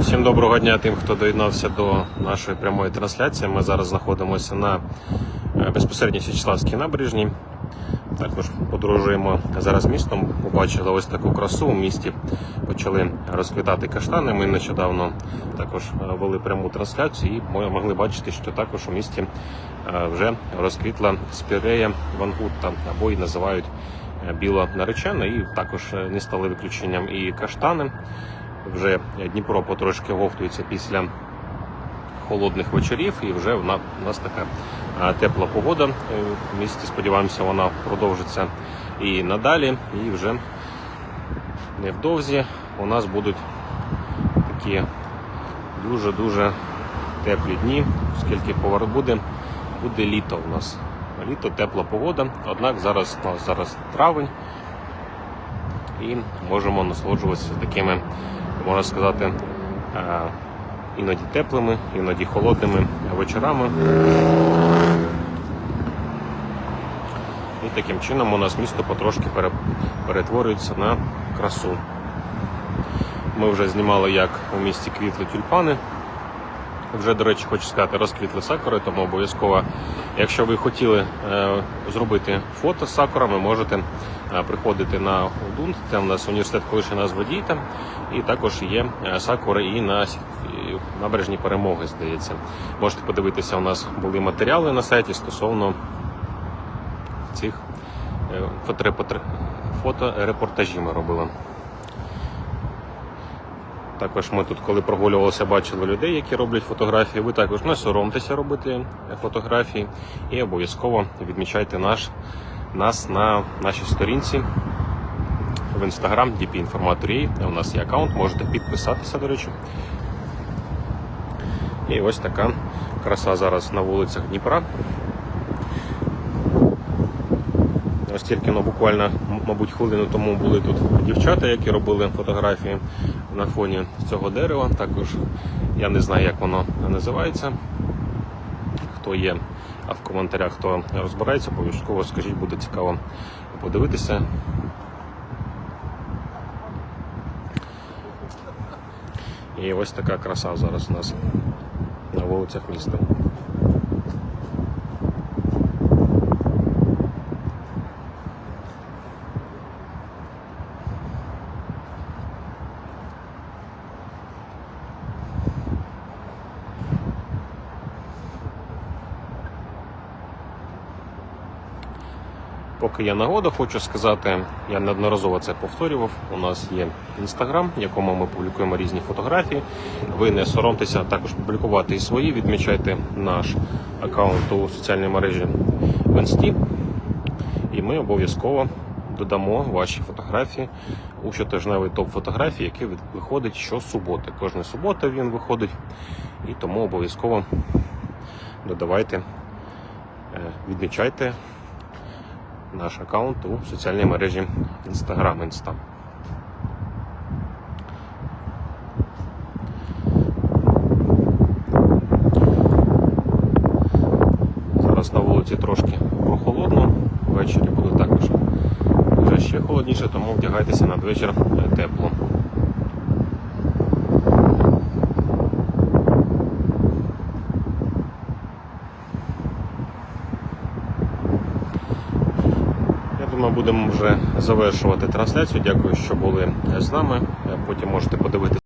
Всім доброго дня тим, хто доєднався до нашої прямої трансляції. Ми зараз знаходимося на е, безпосередньо Січеславській набережній. Також подорожуємо зараз містом. Побачили ось таку красу у місті. Почали розквітати каштани. Ми нещодавно також е, вели пряму трансляцію і могли бачити, що також у місті е, вже розквітла спірея вангутта, або її називають біла наречена, і також не стали виключенням і каштани. Вже Дніпро потрошки говтується після холодних вечорів, і вже в нас така тепла погода. Е, В місті сподіваємося, вона продовжиться і надалі. І вже невдовзі у нас будуть такі дуже-дуже теплі дні, оскільки повар буде, буде літо у нас. Літо, тепла погода. Однак зараз зараз травень і можемо насолоджуватися такими, можна сказати, е, іноді теплими, іноді холодними вечорами. І таким чином у нас місто потрошки пере- перетворюється на красу. Ми вже знімали, як у місті квітли тюльпани. Вже, до речі, хочу сказати, розквітли сакури, тому обов'язково, якщо ви хотіли е, зробити фото з сакурами, можете е, приходити на УДУН, це у нас університет колишньої назви Дійта, і також є е, сакури і на Сі- і набережній перемоги, здається. Можете подивитися, у нас були матеріали на сайті стосовно цих фоторепортр- ми робили. Також ми тут, коли прогулювалися, бачили людей, які роблять фотографії. Ви також не соромтеся робити фотографії і обов'язково відмічайте наш, нас на нашій сторінці в інстаграм DP Informator.ua. У нас є аккаунт, можете підписатися, до речі. І ось така краса зараз на вулицях Дніпра. Ось тільки ну, буквально, мабуть, хвилину тому були тут дівчата, які робили фотографії на фоні цього дерева. Також я не знаю, як воно називається. Хто є, а в коментарях хто розбирається, обов'язково скажіть, буде цікаво подивитися. І ось така краса зараз у нас на вулицях міста. Поки є нагода, хочу сказати, я неодноразово це повторював. У нас є інстаграм, в якому ми публікуємо різні фотографії. Ви не соромтеся також публікувати і свої. Відмічайте наш аккаунт у соціальній мережі в інсті, і ми обов'язково додамо ваші фотографії у щотижневий топ фотографій, який виходить щосуботи. Кожна субота він виходить, і тому обов'язково додавайте, е, відмічайте наш аккаунт у соціальній мережі Instagram Insta. Зараз на вулиці трошки прохолодно, ввечері буде також вже ще холодніше, тому вдягайтеся надвечір тепло. Думаю, будемо вже завершувати трансляцію. Дякую, що були з нами. Потім можете подивитися.